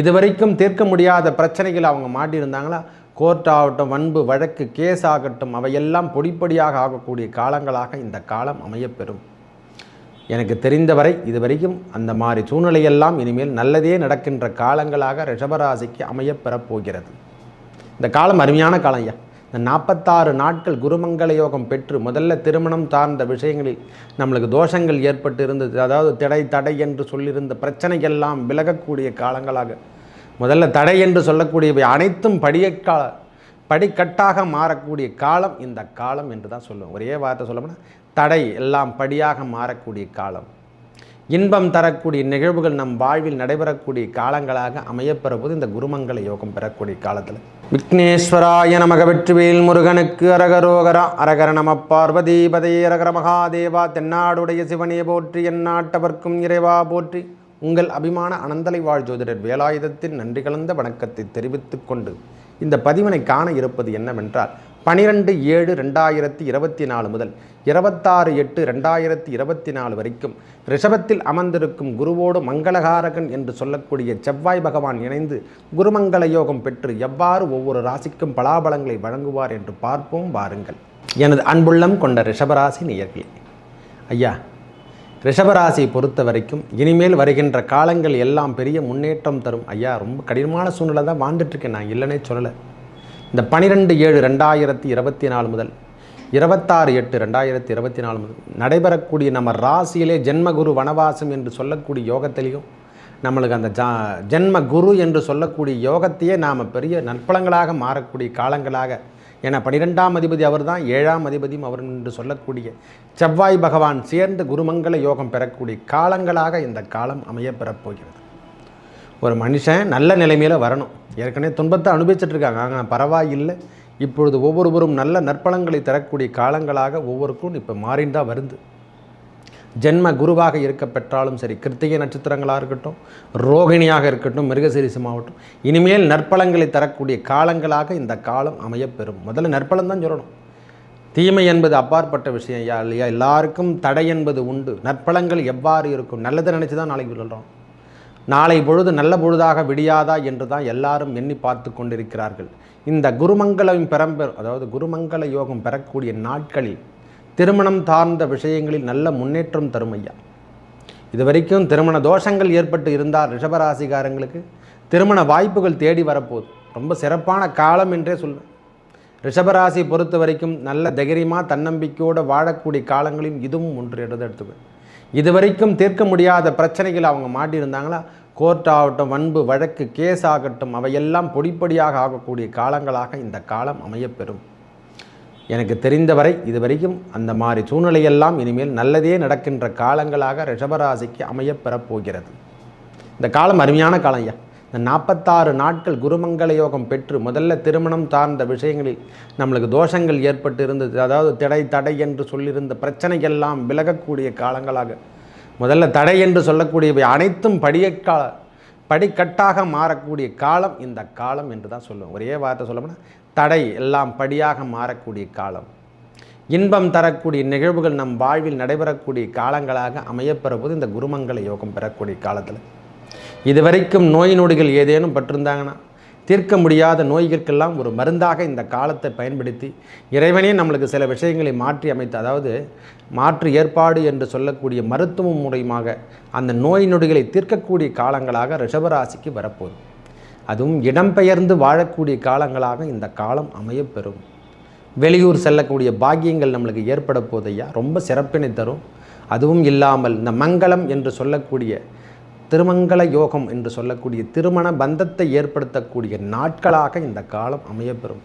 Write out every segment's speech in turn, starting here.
இது வரைக்கும் தீர்க்க முடியாத பிரச்சனைகள் அவங்க மாட்டியிருந்தாங்களா? கோர்ட் ஆகட்டும் வன்பு வழக்கு கேஸ் ஆகட்டும் அவையெல்லாம் பொடிப்படியாக ஆகக்கூடிய காலங்களாக இந்த காலம் அமையப்பெறும். எனக்கு தெரிந்தவரை இதுவரைக்கும் அந்த மாதிரி சூழ்நிலையெல்லாம் இனிமேல் நல்லதே நடக்கின்ற காலங்களாக ரிஷபராசிக்கு அமையப்பெறப் போகிறது. இந்த காலம் அருமையான காலம் ஐயா. இந்த நாற்பத்தாறு நாட்கள் குருமங்கள யோகம் பெற்று முதல்ல திருமணம் சார்ந்த விஷயங்களில் நம்மளுக்கு தோஷங்கள் ஏற்பட்டு இருந்தது அதாவது தடை தடை என்று சொல்லியிருந்த பிரச்சனைகள்லாம் விலகக்கூடிய காலங்களாக. முதல்ல தடை என்று சொல்லக்கூடியவை அனைத்தும் படியக்கால படிக்கட்டாக மாறக்கூடிய காலம் இந்த காலம் என்று தான் சொல்லுவோம். ஒரே வார்த்தை சொல்லப்போனால் தடை எல்லாம் படியாக மாறக்கூடிய காலம். இன்பம் தரக்கூடிய நிகழ்வுகள் நம் வாழ்வில் நடைபெறக்கூடிய காலங்களாக அமையப்பெறுவது இந்த குருமங்கள யோகம் பெறக்கூடிய காலத்தில் விக்னேஸ்வராய நமக வெற்றிவேல் முருகனுக்கு அரகரோகரா அரகர நம பார்வதிபதே அரகர மகாதேவா தென்னாடுடைய சிவனே போற்றி எந்நாட்டவர்க்கும் இறைவா போற்றி. உங்கள் அபிமான அனந்தலை வாழ் ஜோதிடர் வேலாயுதத்தின் நன்றி கலந்த வணக்கத்தை தெரிவித்துக் கொண்டு இந்த பதிவினை காண இருப்பது என்னவென்றால் பனிரெண்டு ஏழு ரெண்டாயிரத்தி இருபத்தி நாலு முதல் இருபத்தாறு எட்டு ரெண்டாயிரத்தி இருபத்தி நாலு வரைக்கும் ரிஷபத்தில் அமர்ந்திருக்கும் குருவோடு மங்களகாரகன் என்று சொல்லக்கூடிய செவ்வாய் பகவான் இணைந்து குருமங்கள யோகம் பெற்று எவ்வாறு ஒவ்வொரு ராசிக்கும் பலாபலங்களை வழங்குவார் என்று பார்ப்போம் வாருங்கள். எனது அன்புள்ளம் கொண்ட ரிஷபராசி நேயர்களே ஐயா ரிஷபராசியை பொறுத்த வரைக்கும் இனிமேல் வருகின்ற காலங்கள் எல்லாம் பெரிய முன்னேற்றம் தரும். ஐயா ரொம்ப கடினமான சூழ்நிலை தான் வாழ்ந்துட்டுருக்கேன் நான் இல்லைன்னே சொல்லலை. இந்த பனிரெண்டு ஏழு ரெண்டாயிரத்தி இருபத்தி நாலு முதல் இருபத்தாறு எட்டு ரெண்டாயிரத்தி இருபத்தி நாலு முதல் நடைபெறக்கூடிய நம்ம ராசியிலே ஜென்மகுரு வனவாசம் என்று சொல்லக்கூடிய யோகத்திலையும் நம்மளுக்கு அந்த ஜா ஜென்ம குரு என்று சொல்லக்கூடிய யோகத்தையே நாம் பெரிய நற்பலங்களாக மாறக்கூடிய காலங்களாக ஏன்னா பனிரெண்டாம் அதிபதி அவர் தான் ஏழாம் அதிபதியும் அவர் என்று சொல்லக்கூடிய செவ்வாய் பகவான் சேர்ந்து குருமங்கள யோகம் பெறக்கூடிய காலங்களாக இந்த காலம் அமைய பெறப்போகிறது ஒரு மனுஷன் நல்ல நிலைமையில் வரணும். ஏற்கனவே துன்பத்தை அனுபவிச்சிட்ருக்காங்க. ஆனால் பரவாயில்லை. இப்பொழுது ஒவ்வொருவரும் நல்ல நற்பலங்களை தரக்கூடிய காலங்களாக ஒவ்வொருக்கும் இப்போ மாறிண்டா வருது. ஜென்ம குருவாக இருக்க பெற்றாலும் சரி கிருத்திகை நட்சத்திரங்களாக இருக்கட்டும் ரோகிணியாக இருக்கட்டும் மிருகசீரிசமாகட்டும் இனிமேல் நற்பலங்களை தரக்கூடிய காலங்களாக இந்த காலம் அமையப்பெறும். முதல்ல நற்பலன் தான் சொல்லணும். தீமை என்பது அப்பாற்பட்ட விஷயம் ஐயா இல்லையா? எல்லாருக்கும் தடை என்பது உண்டு. நற்பலங்கள் எவ்வாறு இருக்கும்? நல்லதை நினச்சி தான் நாளைக்கு சொல்கிறோம் நாளை பொழுது நல்ல பொழுதாக விடியாதா என்று தான் எல்லாரும் எண்ணி பார்த்து கொண்டிருக்கிறார்கள். இந்த குருமங்கலம் பெறம்பெற அதாவது குருமங்கள யோகம் பெறக்கூடிய நாட்களில் திருமணம் சார்ந்த விஷயங்களில் நல்ல முன்னேற்றம் தரும் ஐயா. இது வரைக்கும் திருமண தோஷங்கள் ஏற்பட்டு இருந்தால் ரிஷபராசிகாரங்களுக்கு திருமண வாய்ப்புகள் தேடி வரப்போகுது. ரொம்ப சிறப்பான காலம் என்றே சொல்வேன் ரிஷபராசி பொறுத்த வரைக்கும் நல்ல தைரியமாக தன்னம்பிக்கையோடு வாழக்கூடிய காலங்களில் இதுவும் ஒன்று எடுத்து எடுத்துக்குவேன் இது வரைக்கும் தீர்க்க முடியாத பிரச்சனைகள் அவங்க மாட்டியிருந்தாங்களா? கோர்ட் ஆகட்டும் வன்பு வழக்கு கேஸ் ஆகட்டும் அவையெல்லாம் பொடிப்படியாக ஆகக்கூடிய காலங்களாக இந்த காலம் அமையப்பெறும். எனக்கு தெரிந்தவரை இதுவரைக்கும் அந்த மாதிரி சூழ்நிலையெல்லாம் இனிமேல் நல்லதே நடக்கின்ற காலங்களாக ரிஷபராசிக்கு அமையப்பெறப் போகிறது. இந்த காலம் அருமையான காலம் ஐயா. இந்த நாற்பத்தாறு நாட்கள் குருமங்கள யோகம் பெற்று முதல்ல திருமணம் சார்ந்த விஷயங்களில் நம்மளுக்கு தோஷங்கள் ஏற்பட்டு இருந்தது அதாவது தடை தடை என்று சொல்லியிருந்த பிரச்சனைகள்லாம் விலகக்கூடிய காலங்களாக. முதல்ல தடை என்று சொல்லக்கூடியவை அனைத்தும் படியக்கால படிக்கட்டாக மாறக்கூடிய காலம் இந்த காலம் என்று தான் சொல்லுவோம். ஒரே வார்த்தை சொல்லப்போனால் தடை எல்லாம் படியாக மாறக்கூடிய காலம். இன்பம் தரக்கூடிய நிகழ்வுகள் நம் வாழ்வில் நடைபெறக்கூடிய காலங்களாக அமையப்பெறுவது இந்த குருமங்கள யோகம் பெறக்கூடிய காலத்தில் இதுவரைக்கும் நோய் நொடிகள் ஏதேனும் பட்டிருந்தாங்கன்னா தீர்க்க முடியாத நோய்களுக்கெல்லாம் ஒரு மருந்தாக இந்த காலத்தை பயன்படுத்தி இறைவனே நம்மளுக்கு சில விஷயங்களை மாற்றி அமைத்து அதாவது மாற்று ஏற்பாடு என்று சொல்லக்கூடிய மருத்துவ மூலியமாக அந்த நோய் நொடிகளை தீர்க்கக்கூடிய காலங்களாக ரிஷபராசிக்கு வரப்போகுது. அதுவும் இடம்பெயர்ந்து வாழக்கூடிய காலங்களாக இந்த காலம் அமையப்பெறும். வெளியூர் செல்லக்கூடிய பாக்கியங்கள் நம்மளுக்கு ஏற்பட போதையா? ரொம்ப சிறப்பினை தரும். அதுவும் இல்லாமல் இந்த மங்களம் என்று சொல்லக்கூடிய திருமங்கள யோகம் என்று சொல்லக்கூடிய திருமண பந்தத்தை ஏற்படுத்தக்கூடிய நாட்களாக இந்த காலம் அமையப்பெறும்.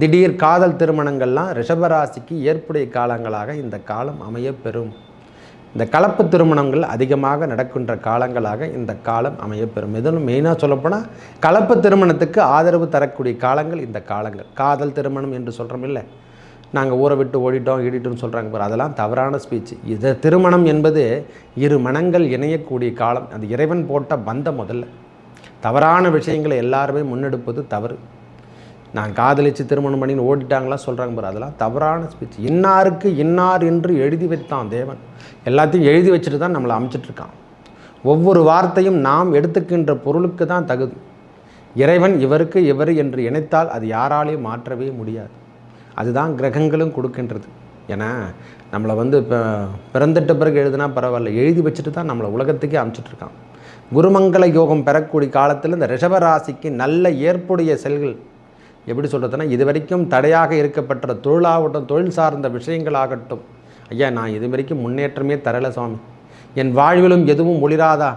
திடீர் காதல் திருமணங்கள்லாம் ரிஷபராசிக்கு ஏற்புடைய காலங்களாக இந்த காலம் அமையப்பெறும். இந்த கலப்பு திருமணங்கள் அதிகமாக நடக்கின்ற காலங்களாக இந்த காலம் அமையப்பெறும். எதுவும் மெயினாக சொல்லப்போனால் கலப்பு திருமணத்துக்கு ஆதரவு தரக்கூடிய காலங்கள் இந்த காலங்கள். காதல் திருமணம் என்று சொல்கிறோம் இல்லை. நாங்கள் ஊரை விட்டு ஓடிட்டோம் ஈடிட்டோம்னு சொல்கிறாங்க பாரு. அதெல்லாம் தவறான ஸ்பீச் இது திருமணம் என்பது இரு மனங்கள் இணையக்கூடிய காலம். அது இறைவன் போட்ட பந்த முதல்ல. தவறான விஷயங்களை எல்லாருமே முன்னெடுப்பது தவறு. நான் காதலித்து திருமணம் பண்ணின்னு ஓடிட்டாங்களாம் சொல்கிறாங்க பாரு. அதெல்லாம் தவறான ஸ்பீச் இன்னாருக்கு இன்னார் என்று எழுதி வைத்தான் தேவன். எல்லாத்தையும் எழுதி வச்சுட்டு தான் நம்மளை அமைச்சிட்ருக்கான். ஒவ்வொரு வார்த்தையும் நாம் எடுத்துக்கின்ற பொருளுக்கு தான் தகுதி. இறைவன் இவருக்கு இவர் என்று இணைத்தால் அது யாராலையும் மாற்றவே முடியாது. அதுதான் கிரகங்களும் கொடுக்கின்றது. ஏன்னா நம்மளை வந்து இப்போ பிறந்துட்ட பிறகு எழுதுனா பரவாயில்ல. எழுதி வச்சுட்டு தான் நம்மளை உலகத்துக்கே அனுப்பிச்சிட்ருக்கான் குருமங்கள யோகம் பெறக்கூடிய காலத்தில் இந்த ரிஷபராசிக்கு நல்ல ஏற்புடைய செல்கள். எப்படி சொல்கிறதுனா இது வரைக்கும் தடையாக இருக்கப்பட்ட தொழிலாகட்டும் தொழில் சார்ந்த விஷயங்களாகட்டும். ஐயா நான் இது வரைக்கும் முன்னேற்றமே தரலை சுவாமி. என் வாழ்விலும் எதுவும் ஒளிராதா?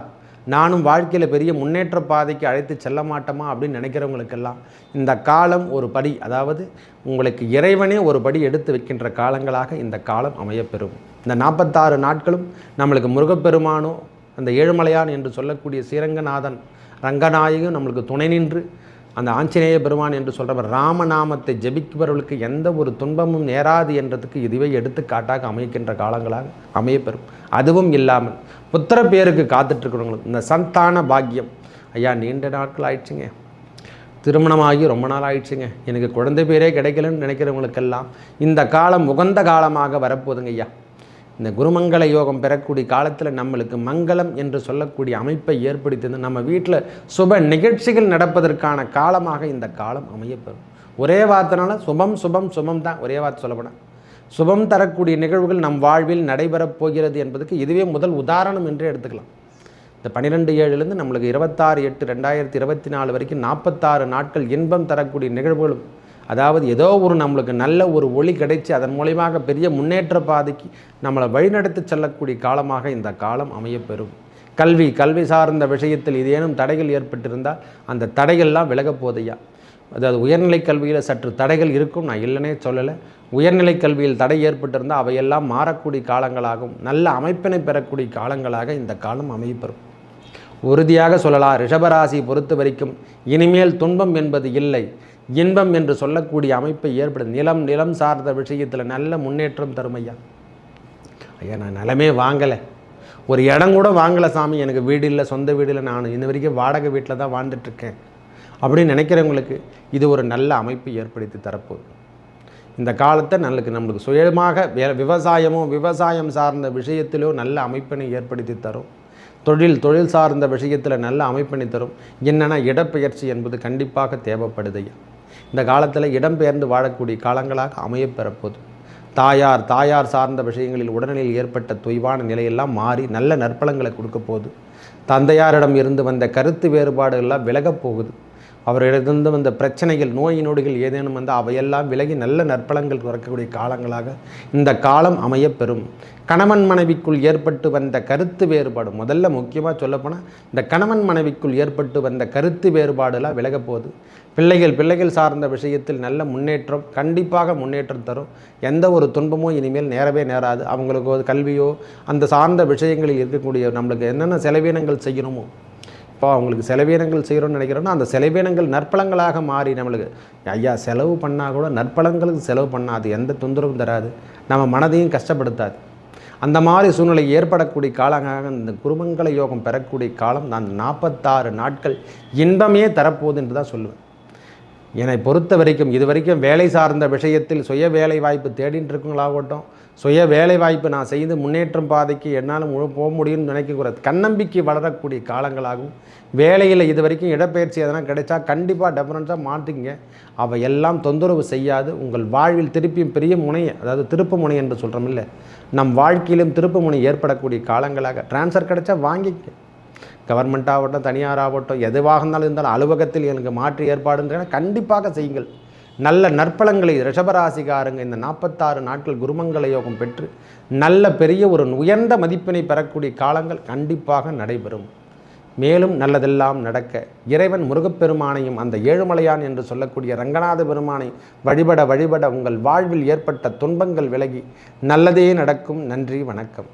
நானும் வாழ்க்கையில் பெரிய முன்னேற்ற பாதைக்கு அழைத்து செல்ல மாட்டோமா அப்படின்னு நினைக்கிறவங்களுக்கெல்லாம் இந்த காலம் ஒரு படி. அதாவது உங்களுக்கு இறைவனே ஒரு படி எடுத்து வைக்கின்ற காலங்களாக இந்த காலம் அமையப்பெறும். இந்த நாற்பத்தாறு நாட்களும் நம்மளுக்கு முருகப்பெருமானோ அந்த ஏழுமலையான் என்று சொல்லக்கூடிய ஸ்ரீரங்கநாதன் ரங்கநாயகம் நம்மளுக்கு துணை நின்று அந்த ஆஞ்சநேய பெருமான் என்று சொல்கிறவர் ராமநாமத்தை ஜபிப்பவர்களுக்கு எந்த ஒரு துன்பமும் நேராது என்றதுக்கு இதுவே எடுத்துக்காட்டாக அமைக்கின்ற காலங்களாக அமையப்பெறும். அதுவும் இல்லாமல் புத்திர பேருக்கு காத்துட்ருக்கிறவங்களுக்கு இந்த சந்தான பாக்கியம் ஐயா நீண்ட நாட்கள் ஆயிடுச்சுங்க. திருமணமாகி ரொம்ப நாள் ஆயிடுச்சுங்க. எனக்கு குழந்தை பேரே கிடைக்கலன்னு நினைக்கிறவங்களுக்கெல்லாம் இந்த காலம் உகந்த காலமாக வரப்போகுதுங்க ஐயா. இந்த குருமங்கள யோகம் பெறக்கூடிய காலத்தில் நம்மளுக்கு மங்களம் என்று சொல்லக்கூடிய அமைப்பை ஏற்படுத்தி நம்ம வீட்டில் சுப நிகழ்ச்சிகள் நடப்பதற்கான காலமாக இந்த காலம் அமையப்பெறும். ஒரே வார்த்தைனால சுபம் சுபம் சுபம் தான் ஒரே வார்த்தை சொல்லப்போனால் சுபம் தரக்கூடிய நிகழ்வுகள் நம் வாழ்வில் நடைபெறப் போகிறது என்பதுக்கு இதுவே முதல் உதாரணம் என்றே எடுத்துக்கலாம். இந்த பன்னிரெண்டு ஏழுலேருந்து நம்மளுக்கு இருபத்தாறு எட்டு ரெண்டாயிரத்தி இருபத்தி நாலு வரைக்கும் நாற்பத்தாறு நாட்கள் இன்பம் தரக்கூடிய நிகழ்வுகளும் அதாவது ஏதோ ஒரு நம்மளுக்கு நல்ல ஒரு ஒளி கிடைச்சி அதன் மூலியமாக பெரிய முன்னேற்ற பாதைக்கு நம்மளை வழிநடத்தி செல்லக்கூடிய காலமாக இந்த காலம் அமையப்பெறும். கல்வி கல்வி சார்ந்த விஷயத்தில் ஏதேனும் தடைகள் ஏற்பட்டிருந்தால் அந்த தடைகள்லாம் விலகப் போதையா? அதாவது உயர்நிலை கல்வியில் சற்று தடைகள் இருக்கும் நான் இல்லைனே சொல்லலை. உயர்நிலை கல்வியில் தடை ஏற்பட்டிருந்தால் அவையெல்லாம் மாறக்கூடிய காலங்களாகும். நல்ல அமைப்பினை பெறக்கூடிய காலங்களாக இந்த காலம் அமையப்பெறும். உறுதியாக சொல்லலாம் ரிஷபராசி பொறுத்த வரைக்கும் இனிமேல் துன்பம் என்பது இல்லை. இன்பம் என்று சொல்லக்கூடிய அமைப்பை ஏற்படுது. நிலம் நிலம் சார்ந்த விஷயத்தில் நல்ல முன்னேற்றம் தரும் ஐயா. ஐயா நான் நிலமே வாங்கலை. ஒரு இடம் கூட வாங்கலை சாமி. எனக்கு வீடு இல்லை சொந்த வீடு இல்லை. நான் இன்ன வரைக்கும் வாடகை வீட்டில் தான் வாழ்ந்துட்டுருக்கேன். அப்படின்னு நினைக்கிறவங்களுக்கு இது ஒரு நல்ல அமைப்பு ஏற்படுத்தி தரப்போகுது. இந்த காலத்தை நல்லுக்கு நம்மளுக்கு சுயமாக வே விவசாயமோ விவசாயம் சார்ந்த விஷயத்திலோ நல்ல அமைப்பினை ஏற்படுத்தி தரும். தொழில் தொழில் சார்ந்த விஷயத்தில் நல்ல அமைப்பினை தரும். என்னென்னா இடப்பெயர்ச்சி என்பது கண்டிப்பாக தேவைப்படுது ஐயா. இந்த காலத்தில் இடம்பெயர்ந்து வாழக்கூடிய காலங்களாக அமையப்பெறப்போது தாயார் தாயார் சார்ந்த விஷயங்களில் உடல்நிலையில் ஏற்பட்ட தொய்வான நிலையெல்லாம் மாறி நல்ல நற்பலங்களை கொடுக்க போகுது. தந்தையாரிடம் இருந்து வந்த கருத்து வேறுபாடுகள்லாம் விலகப் போகுது. அவர்களிடந்து வந்த பிரச்சனைகள் நோய் நொடிகள் ஏதேனும் வந்து அவையெல்லாம் விலகி நல்ல நற்பலங்கள் குறைக்கக்கூடிய காலங்களாக இந்த காலம் அமையப்பெறும். கணவன் மனைவிக்குள் ஏற்பட்டு வந்த கருத்து வேறுபாடு முதல்ல முக்கியமாக சொல்லப்போனால் இந்த கணவன் மனைவிக்குள் ஏற்பட்டு வந்த கருத்து வேறுபாடுலாம் விலகப்போகுது பிள்ளைகள் பிள்ளைகள் சார்ந்த விஷயத்தில் நல்ல முன்னேற்றம் கண்டிப்பாக முன்னேற்றம் தரும். எந்த ஒரு துன்பமோ இனிமேல் நேரவே நேராது. அவங்களுக்கு கல்வியோ அந்த சார்ந்த விஷயங்களில் இருக்கக்கூடிய நம்மளுக்கு என்னென்ன செலவினங்கள் செய்யணுமோ இப்போ அவங்களுக்கு செலவீனங்கள் செய்கிறோன்னு நினைக்கிறோன்னா அந்த செலவீனங்கள் நற்பலங்களாக மாறி நம்மளுக்கு. ஐயா செலவு பண்ணால் கூட நற்பலங்களுக்கு செலவு பண்ணாது எந்த தொந்தரவும் தராது. நம்ம மனதையும் கஷ்டப்படுத்தாது. அந்த மாதிரி சூழ்நிலை ஏற்படக்கூடிய காலமாக இந்த குருமங்கள யோகம் பெறக்கூடிய காலம் நான் நாற்பத்தாறு நாட்கள் இன்பமே தரப்போகுது என்று தான் சொல்லுவேன். என்னை பொறுத்த வரைக்கும் இது வரைக்கும் வேலை சார்ந்த விஷயத்தில் சுய வேலை வாய்ப்பு தேடின்னு இருக்குங்களாகட்டும் சுய வேலை வாய்ப்பு நான் செய்து முன்னேற்றம் பாதைக்கு என்னால் முழு போக முடியும்னு நினைக்கக்கூடாது. கண்ணம்பிக்கை வளரக்கூடிய காலங்களாகும். வேலையில் இது வரைக்கும் இடப்பெயர்ச்சி எதனா கிடைச்சா கண்டிப்பாக டெஃபரன்ஸாக மாற்றிங்க. அவை எல்லாம் தொந்தரவு செய்யாது. உங்கள் வாழ்வில் திருப்பியும் பெரிய முனை அதாவது திருப்பு முனை என்று சொல்கிறோம் இல்லை. நம் வாழ்க்கையிலும் திருப்பு முனை ஏற்படக்கூடிய காலங்களாக. டிரான்ஸ்ஃபர் கிடைச்சா வாங்கிக்க. கவர்மெண்ட் ஆகட்டும் தனியார் ஆகட்டும் எதுவாக இருந்தாலும் இருந்தாலும் அலுவலகத்தில் எனக்கு மாற்று ஏற்பாடுன்றன கண்டிப்பாக செய்யுங்கள். நல்ல நற்பலங்களை ரிஷபராசிகாரங்க இந்த நாற்பத்தாறு நாட்கள் குருமங்கள யோகம் பெற்று நல்ல பெரிய ஒரு உயர்ந்த மதிப்பினை பெறக்கூடிய காலங்கள் கண்டிப்பாக நடைபெறும். மேலும் நல்லதெல்லாம் நடக்க இறைவன் முருகப்பெருமானையும் அந்த ஏழுமலையான் என்று சொல்லக்கூடிய ரங்கநாத பெருமானை வழிபட வழிபட உங்கள் வாழ்வில் ஏற்பட்ட துன்பங்கள் விலகி நல்லதே நடக்கும். நன்றி வணக்கம்.